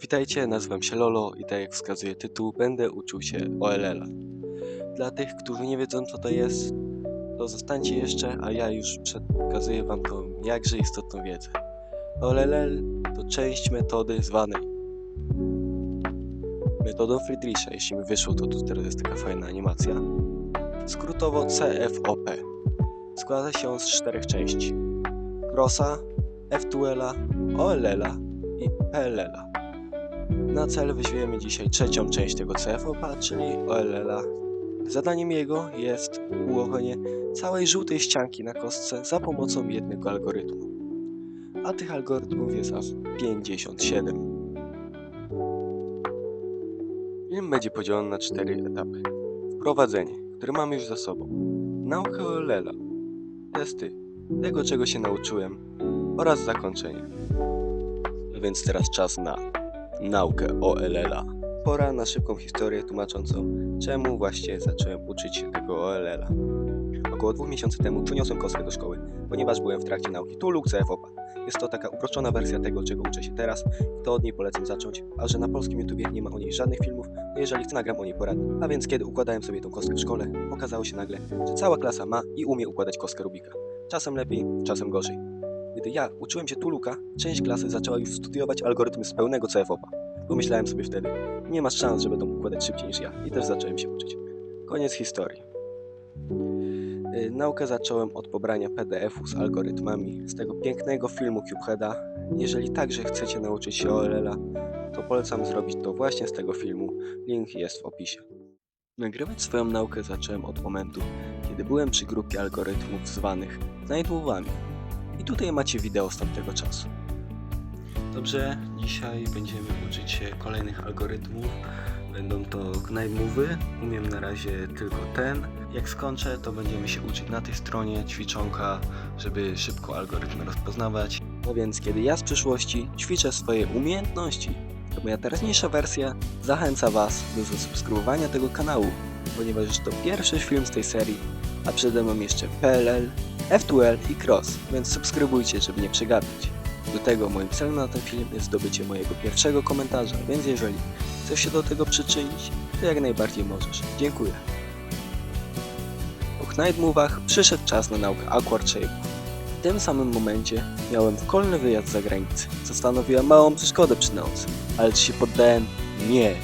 Witajcie, nazywam się Lolo i tak jak wskazuje tytuł, będę uczył się OLL-a. Dla tych, którzy nie wiedzą co to jest, to zostańcie jeszcze, a ja już przekazuję wam tą jakże istotną wiedzę. OLL to część metody zwanej metodą Friedricha, jeśli mi wyszło, to tu teraz jest taka fajna animacja. Skrótowo CFOP. Składa się on z czterech części. Crossa, F2L-a, OLL-a i PLL-a. Na cel weźmiemy dzisiaj trzecią część tego CFOP-a, czyli OLL-a. Zadaniem jego jest ułożenie całej żółtej ścianki na kostce za pomocą jednego algorytmu. A tych algorytmów jest aż 57. Film będzie podzielony na cztery etapy. Wprowadzenie, które mamy już za sobą. Nauka OLL-a. Testy tego, czego się nauczyłem oraz zakończenie. Więc teraz czas na naukę OLL-a. Pora na szybką historię tłumaczącą, czemu właśnie zacząłem uczyć się tego OLL-a. Około dwóch miesięcy temu przyniosłem kostkę do szkoły, ponieważ byłem w trakcie nauki TULUK CFOP. Jest to taka uproszczona wersja tego, czego uczę się teraz i to od niej polecam zacząć, a że na polskim YouTubie nie ma o niej żadnych filmów, to jeżeli chcę nagram o niej poradnik. A więc kiedy układałem sobie tą kostkę w szkole, okazało się nagle, że cała klasa ma i umie układać kostkę Rubika. Czasem lepiej, czasem gorzej. Ja uczyłem się Tuluka, część klasy zaczęła już studiować algorytmy z pełnego CFOP-a. Pomyślałem sobie wtedy, nie masz szans, że będą układać szybciej niż ja i też zacząłem się uczyć. Koniec historii. Yy, Naukę zacząłem od pobrania PDF-u z algorytmami z tego pięknego filmu Cubeheada. Jeżeli także chcecie nauczyć się OLL-a, to polecam zrobić to właśnie z tego filmu. Link jest w opisie. Nagrywać swoją naukę zacząłem od momentu, kiedy byłem przy grupie algorytmów zwanych znajdłowami. I tutaj macie wideo z tamtego czasu. Dobrze, dzisiaj będziemy uczyć się kolejnych algorytmów. Będą to Gnide Umiem na razie tylko ten. Jak skończę, to będziemy się uczyć na tej stronie ćwiczonka, żeby szybko algorytmy rozpoznawać. No więc kiedy ja z przyszłości ćwiczę swoje umiejętności, to moja teraźniejsza wersja zachęca Was do zasubskrybowania tego kanału, ponieważ już to pierwszy film z tej serii, a przede mną jeszcze PLL, F2L i Cross, więc subskrybujcie, żeby nie przegapić. Do tego moim celem na ten film jest zdobycie mojego pierwszego komentarza, więc jeżeli chcesz się do tego przyczynić, to jak najbardziej możesz. Dziękuję. Po Knight Move'ach przyszedł czas na naukę Awkward Shape'ów. W tym samym momencie miałem szkolny wyjazd za granicę, co stanowiła małą przeszkodę przy nauce. Ale czy się poddałem? Nie.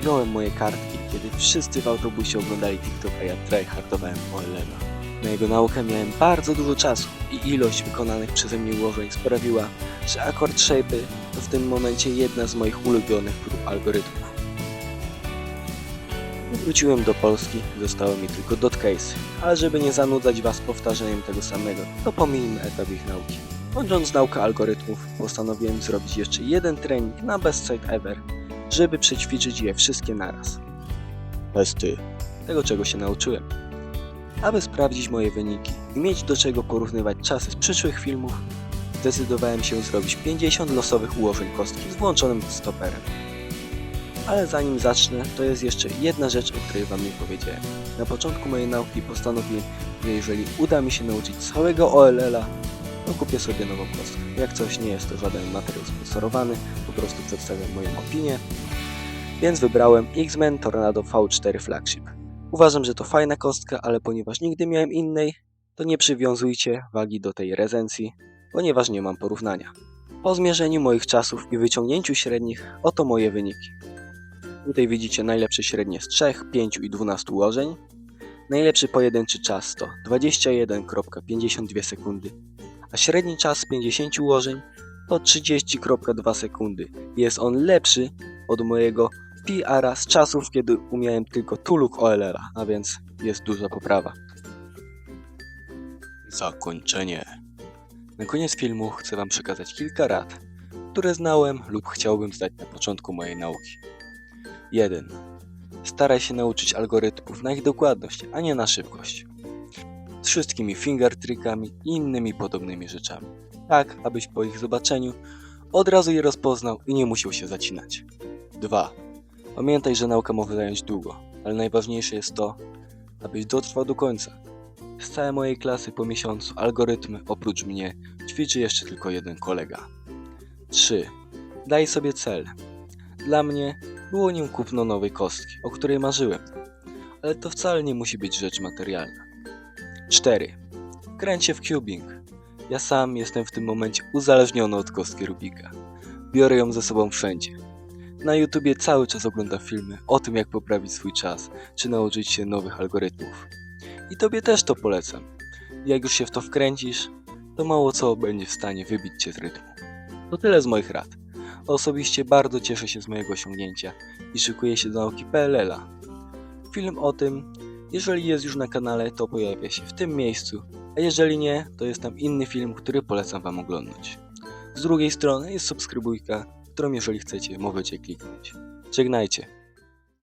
Wziąłem moje kartki, kiedy wszyscy w autobusie oglądali TikTok, a ja tryhardowałem OLL-a. Na jego naukę miałem bardzo dużo czasu i ilość wykonanych przeze mnie ułożeń sprawiła, że Accord Shape'y to w tym momencie jedna z moich ulubionych prób algorytmów. Wróciłem do Polski, zostało mi tylko dot case, ale żeby nie zanudzać Was powtarzaniem tego samego, to pomijmy etap ich nauki. Kończąc naukę algorytmów, postanowiłem zrobić jeszcze jeden trening na Best Site Ever, żeby przećwiczyć je wszystkie naraz. Testy tego, czego się nauczyłem. Aby sprawdzić moje wyniki i mieć do czego porównywać czasy z przyszłych filmów, zdecydowałem się zrobić 50 losowych ułożeń kostki z włączonym stoperem. Ale zanim zacznę, to jest jeszcze jedna rzecz, o której Wam nie powiedziałem. Na początku mojej nauki postanowiłem, że jeżeli uda mi się nauczyć całego OLL-a, to kupię sobie nową kostkę. Jak coś nie jest to żaden materiał sponsorowany, po prostu przedstawiam moją opinię. Więc wybrałem X-Men Tornado V4 Flagship. Uważam, że to fajna kostka, ale ponieważ nigdy miałem innej, to nie przywiązujcie wagi do tej rezencji, ponieważ nie mam porównania. Po zmierzeniu moich czasów i wyciągnięciu średnich, oto moje wyniki. Tutaj widzicie najlepsze średnie z 3, 5 i 12 ułożeń. Najlepszy pojedynczy czas to 21,52 sekundy, a średni czas z 50 ułożeń to 30,2 sekundy. Jest on lepszy od mojego PR-a z czasów, kiedy umiałem tylko Tuluk OLR-a, a więc jest duża poprawa. Zakończenie. Na koniec filmu chcę Wam przekazać kilka rad, które znałem lub chciałbym zdać na początku mojej nauki. 1. Staraj się nauczyć algorytmów na ich dokładność, a nie na szybkość. Z wszystkimi finger trickami i innymi podobnymi rzeczami. Tak, abyś po ich zobaczeniu od razu je rozpoznał i nie musiał się zacinać. 2. Pamiętaj, że nauka może zająć długo, ale najważniejsze jest to, abyś dotrwał do końca. Z całej mojej klasy po miesiącu algorytmy oprócz mnie ćwiczy jeszcze tylko jeden kolega. 3. Daj sobie cel. Dla mnie było nim kupno nowej kostki, o której marzyłem. Ale to wcale nie musi być rzecz materialna. 4. Kręć się w cubing. Ja sam jestem w tym momencie uzależniony od kostki Rubika. Biorę ją ze sobą wszędzie. Na YouTubie cały czas oglądam filmy o tym, jak poprawić swój czas, czy nauczyć się nowych algorytmów. I tobie też to polecam. Jak już się w to wkręcisz, to mało co będzie w stanie wybić cię z rytmu. To tyle z moich rad. Osobiście bardzo cieszę się z mojego osiągnięcia i szykuję się do nauki PLL-a. Film o tym, jeżeli jest już na kanale, to pojawia się w tym miejscu, a jeżeli nie, to jest tam inny film, który polecam Wam oglądać. Z drugiej strony jest subskrybujka, którą jeżeli chcecie, możecie kliknąć. Żegnajcie.